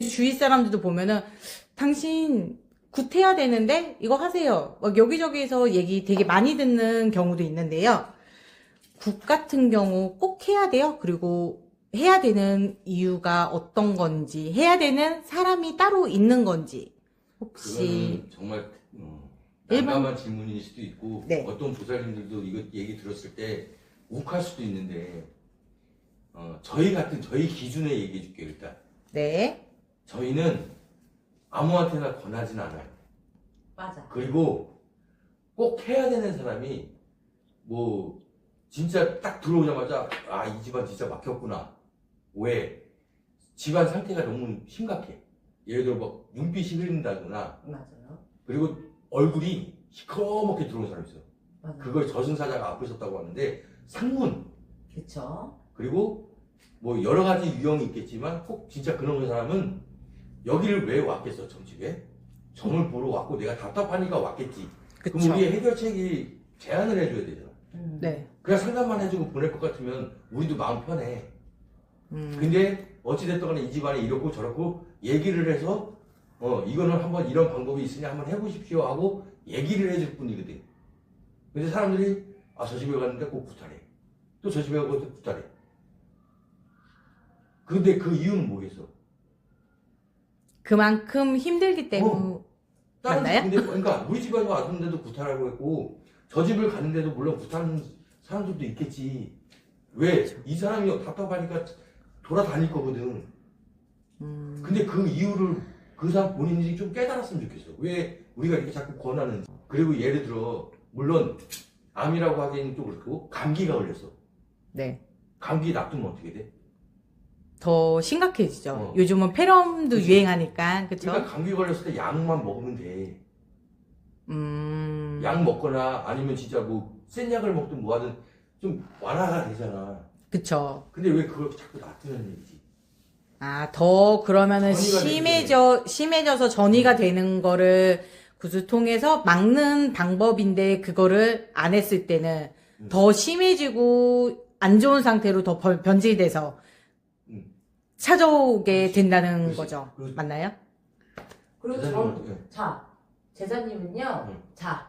주위 사람들도 보면은 당신 굿해야 되는데 이거 하세요. 막 여기저기서 얘기 되게 많이 듣는 경우도 있는데요. 굿 같은 경우 꼭 해야 돼요. 그리고 해야 되는 이유가 어떤 건지, 해야 되는 사람이 따로 있는 건지 혹시 정말 어, 일반- 난감한 질문일 수도 있고 네. 어떤 부사님들도 이거 얘기 들었을 때 욱할 수도 있는데 어, 저희 같은 저희 기준에 얘기해 줄게요 일단 네, 저희는 아무한테나 권하진 않아요 맞아. 그리고 꼭 해야 되는 사람이 뭐 진짜 딱 들어오자마자 아 이 집안 진짜 막혔구나 왜 집안 상태가 너무 심각해 예를 들어 막 눈빛이 흐린다거나 맞아요. 그리고 얼굴이 시커멓게 들어온 사람 있어요. 맞아요. 그걸 저승사자가 앞에 있었다고 하는데 상문 그쵸. 그리고 뭐 여러 가지 유형이 있겠지만 꼭 진짜 그런 사람은 여기를 왜 왔겠어 점집에 점을 보러 왔고 내가 답답하니까 왔겠지. 그럼 그쵸. 우리의 해결책이 제안을 해줘야 되잖아. 음. 네. 그냥 상담만 해주고 보낼 것 같으면 우리도 마음 편해. 음, 근데 어찌됐든 간에 이 집안에 이렇고 저렇고 얘기를 해서 어 이거는 한번 이런 방법이 있으니 한번 해보십시오 하고 얘기를 해줄 뿐이거든 근데 사람들이 아 저 집에 갔는데 꼭 구타래 또저 집에 가고 또 구타래 근데 그 이유는 뭐겠어 그만큼 힘들기 때문에 다른 맞나요? 집 근데 그러니까 우리 집에 왔는데도 구타라고 했고 저 집을 가는데도 물론 구타는 사람들도 있겠지 왜 이 사람이 답답하니까 돌아다닐 거거든 음, 근데 그 이유를 그 사람 본인이 좀 깨달았으면 좋겠어. 왜 우리가 이렇게 자꾸 권하는지. 그리고 예를 들어, 물론, 암이라고 하기에는 좀 그렇고, 감기가 걸렸어. 네. 감기 놔두면 어떻게 돼? 더 심각해지죠. 어. 요즘은 폐렴도 그치. 유행하니까, 그쵸? 그러니까 감기 걸렸을 때 약만 먹으면 돼. 음, 약 먹거나 아니면 진짜 뭐, 센 약을 먹든 뭐 하든 좀 완화가 되잖아. 그쵸. 근데 왜 그걸 자꾸 놔두는 얘기지? 아, 더 그러면은 심해져, 심해져서 전이가 되는 거를 구슬 통해서 막는 방법인데, 그거를 안 했을 때는 음. 더 심해지고, 안 좋은 상태로 더 벌- 변질돼서 음. 찾아오게. 된다는 그렇지. 거죠. 그렇지. 맞나요? 그리고 어떡해. 자, 제자님은요, 응. 자,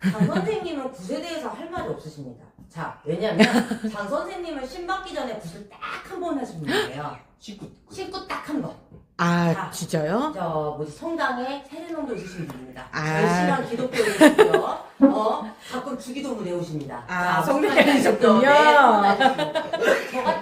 장 선생님은 굿에 대해서 할 말이 없으십니다. 자, 왜냐면, 장 선생님은 신 받기 전에 굿을 딱 한 번 하신 분이에요. 식구. 신고 딱한 번. 아, 자. 진짜요? 저, 뭐지, 성당에 세례명도 있으신 분입니다. 아. 열심한 기독교인이고요. 어, 가끔 주기도문 외우십니다. 아. 네, 성례자이십니다. 저 같은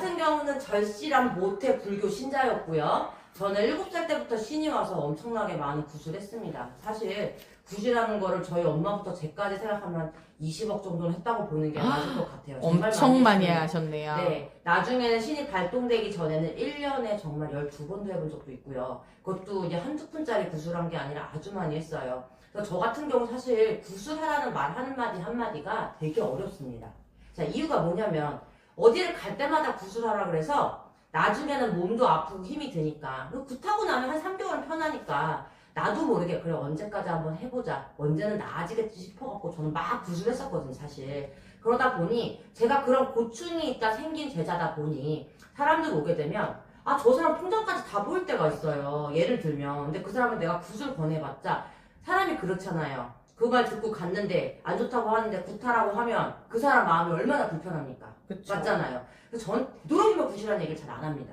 경우는 절실한 모태 불교 신자였고요. 저는 7살 때부터 신이 와서 엄청나게 많은 굿을 했습니다. 사실 굿이라는 거를 저희 엄마부터 제까지 생각하면 20억 정도는 했다고 보는 게 맞을 것 같아요. 엄청 많이 했습니다. 하셨네요. 네, 나중에는 신이 발동되기 전에는 1년에 정말 12번도 해본 적도 있고요. 그것도 이제 한두 푼짜리 구슬한 게 아니라 아주 많이 했어요. 그래서 저 같은 경우 사실 구슬하라는 말 한마디 한마디가 되게 어렵습니다. 자, 이유가 뭐냐면 어디를 갈 때마다 구슬하라 그래서 나중에는 몸도 아프고 힘이 드니까. 굿하고 나면 한 3개월은 편하니까 나도 모르게 그래 언제까지 한번 해보자. 언제는 나아지겠지 싶어갖고 저는 막 구슬했었거든요 사실. 그러다 보니 제가 그런 고충이 있다 생긴 제자다 보니 사람들 오게 되면 아 저 사람 통장까지 다 보일 때가 있어요 예를 들면. 근데 그 사람은 내가 굿을 권해봤자 사람이 그렇잖아요 그 말 듣고 갔는데 안 좋다고 하는데 굿하라고 하면 그 사람 마음이 얼마나 불편합니까? 그쵸. 맞잖아요. 그래서 전 되도록이면 굿이라는 얘기를 잘 안 합니다.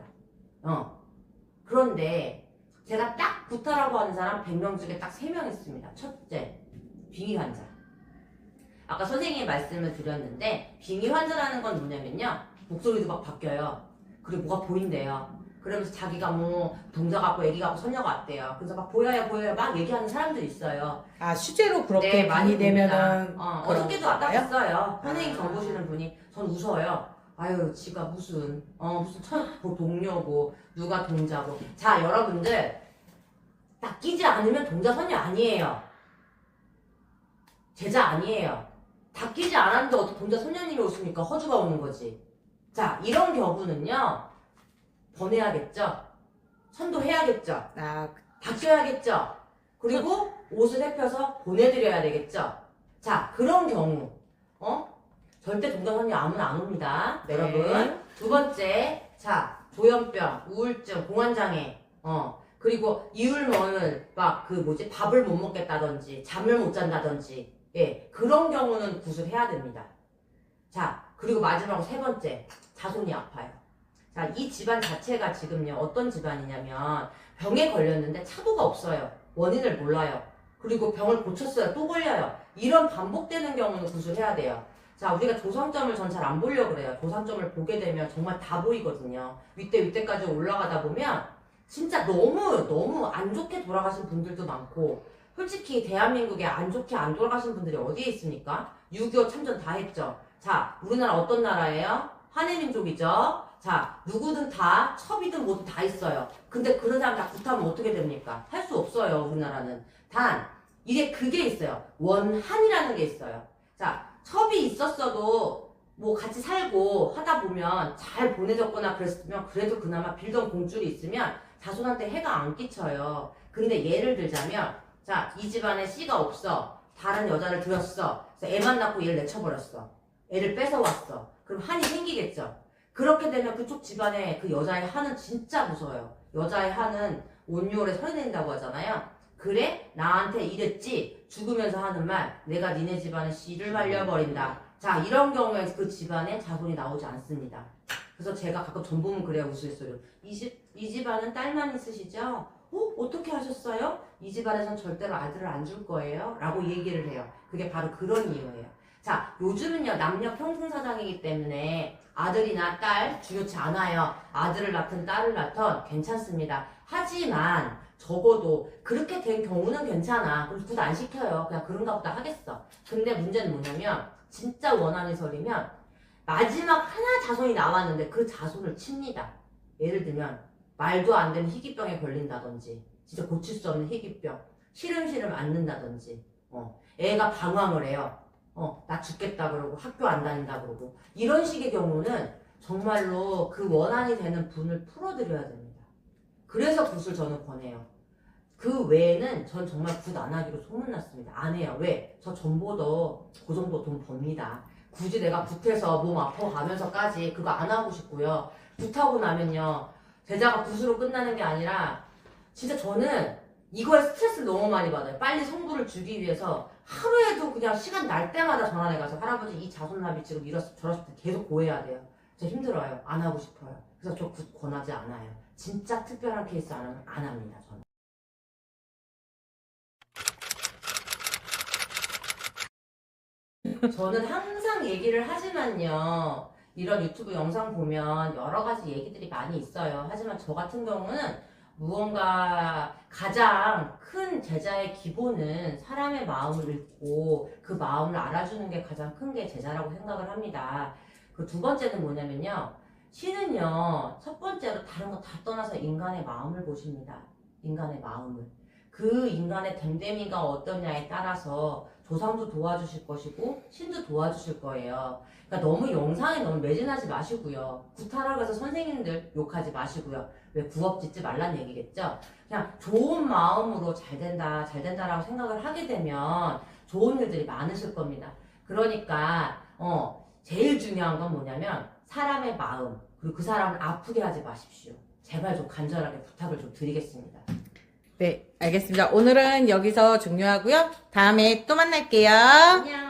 어. 그런데 제가 딱 굿하라고 하는 사람 100명 중에 딱 3명 있습니다. 첫째 빙의 환자. 아까 선생님이 말씀을 드렸는데 빙의 환자라는 건 뭐냐면요. 목소리도 막 바뀌어요. 그리고 뭐가 보인대요 그러면서 자기가 뭐 동자 갖고 애기 갖고 손녀 같대요. 그래서 막 보여요 보여요. 막 얘기하는 사람들이 있어요. 아, 수제로 그렇게 네, 많이 봅니다. 되면은 어, 그런 어저께도 왔다 건가요? 갔어요. 선생님 아. 정 보시는 분이 전 웃어요 아유 지가 무슨 어 무슨 첫뭐 동료고 누가 동자고. 자 여러분들 딱 끼지 않으면 동자 선녀 아니에요. 제자 아니에요. 다 끼지 않았는데 어떻게 동자 선녀님이 오십니까? 허주가 오는 거지. 자 이런 경우는요 번해야겠죠 선도해야겠죠 아, 바뀌어야겠죠. 그리고 옷을 입혀서 보내드려야 되겠죠. 자, 그런 경우, 어? 절대 동정선녀 아무나 안 옵니다. 네. 여러분. 두 번째, 자, 조현병, 우울증, 공황장애, 어, 그리고 이율머는 막그 뭐지 밥을 못 먹겠다든지 잠을 못 잔다든지 예 그런 경우는 구술해야 됩니다. 자 그리고 마지막으로 세 번째 자손이 아파요. 자 이 집안 자체가 지금요 어떤 집안이냐면 병에 걸렸는데 차도가 없어요. 원인을 몰라요. 그리고 병을 고쳤어요. 또 걸려요. 이런 반복되는 경우는 구술해야 돼요. 자, 우리가 조상점을 전 잘 안 보려고 그래요. 조상점을 보게 되면 정말 다 보이거든요. 윗대 윗대까지 올라가다 보면 진짜 너무 너무 안 좋게 돌아가신 분들도 많고 솔직히 대한민국에 안 좋게 안 돌아가신 분들이 어디에 있습니까? 6.25 참전 다 했죠. 자, 우리나라 어떤 나라예요? 한해민족이죠. 자, 누구든 다 첩이든 뭐든 다 있어요. 근데 그런 사람 다 굿하면 어떻게 됩니까? 할 수 없어요, 우리나라는. 단, 이게 그게 있어요. 원한이라는 게 있어요. 자, 첩이 있었어도 뭐 같이 살고 하다 보면 잘 보내졌거나 그랬으면 그래도 그나마 빌던 공줄이 있으면 자손한테 해가 안 끼쳐요. 근데 예를 들자면 자, 이 집안에 씨가 없어. 다른 여자를 들였어. 애만 낳고 얘를 내쳐버렸어. 애를 뺏어왔어. 그럼 한이 생기겠죠. 그렇게 되면 그쪽 집안에 그 여자의 한은 진짜 무서워요. 여자의 한은 온유월에 서리낸다고 하잖아요. 그래? 나한테 이랬지? 죽으면서 하는 말, 내가 니네 집안에 씨를 말려버린다. 자, 이런 경우에 그 집안에 자손이 나오지 않습니다. 그래서 제가 가끔 전 보면 그래요, 우스갯소리로. 이 집, 이 집안은 딸만 있으시죠? 어? 어떻게 하셨어요? 이 집안에선 절대로 아들을 안 줄 거예요? 라고 얘기를 해요. 그게 바로 그런 이유예요. 자, 요즘은요, 남녀 평등 사상이기 때문에 아들이나 딸 중요치 않아요. 아들을 낳든 딸을 낳든 괜찮습니다. 하지만 적어도 그렇게 된 경우는 괜찮아. 그럼 굿안 시켜요. 그냥 그런가 보다 하겠어. 근데 문제는 뭐냐면 진짜 원한이 서리면 마지막 하나 자손이 나왔는데 그 자손을 칩니다. 예를 들면 말도 안 되는 희귀병에 걸린다든지 진짜 고칠 수 없는 희귀병 시름시름 앓는다든지 어, 애가 방황을 해요. 어, 나 죽겠다 그러고 학교 안 다닌다 그러고 이런 식의 경우는 정말로 그 원한이 되는 분을 풀어드려야 됩니다. 그래서 굿을 저는 권해요. 그 외에는 전 정말 굿 안 하기로 소문났습니다. 안 해요. 왜? 저 전보도 그 정도 돈 법니다. 굳이 내가 굿해서 몸 아파가면서까지 그거 안 하고 싶고요. 굿하고 나면요. 제자가 굿으로 끝나는 게 아니라 진짜 저는 이거에 스트레스를 너무 많이 받아요. 빨리 성부를 주기 위해서 하루에도 그냥 시간 날 때마다 전화해 가서 할아버지 이 자손납이 지금 이렇습 저렇습 계속 고해야 돼요. 저 힘들어요. 안 하고 싶어요. 그래서 저굿 권하지 않아요. 진짜 특별한 케이스 안 하면 안 합니다. 저는. 저는 항상 얘기를 하지만요. 이런 유튜브 영상 보면 여러 가지 얘기들이 많이 있어요. 하지만 저 같은 경우는 무언가 가장 큰 제자의 기본은 사람의 마음을 읽고 그 마음을 알아주는 게 가장 큰 게 제자라고 생각을 합니다. 그 두 번째는 뭐냐면요. 신은요, 첫 번째로 다른 거 다 떠나서 인간의 마음을 보십니다. 인간의 마음을. 그 인간의 됨됨이가 어떠냐에 따라서 조상도 도와주실 것이고 신도 도와주실 거예요. 그러니까 너무 영상에 너무 매진하지 마시고요. 구타라고 해서 선생님들 욕하지 마시고요. 왜 구업 짓지 말란 얘기겠죠? 그냥 좋은 마음으로 잘 된다, 잘 된다라고 생각을 하게 되면 좋은 일들이 많으실 겁니다. 그러니까 어 제일 중요한 건 뭐냐면 사람의 마음 그리고 그 사람을 아프게 하지 마십시오. 제발 좀 간절하게 부탁을 좀 드리겠습니다. 네, 알겠습니다. 오늘은 여기서 종료하고요. 다음에 또 만날게요. 안녕.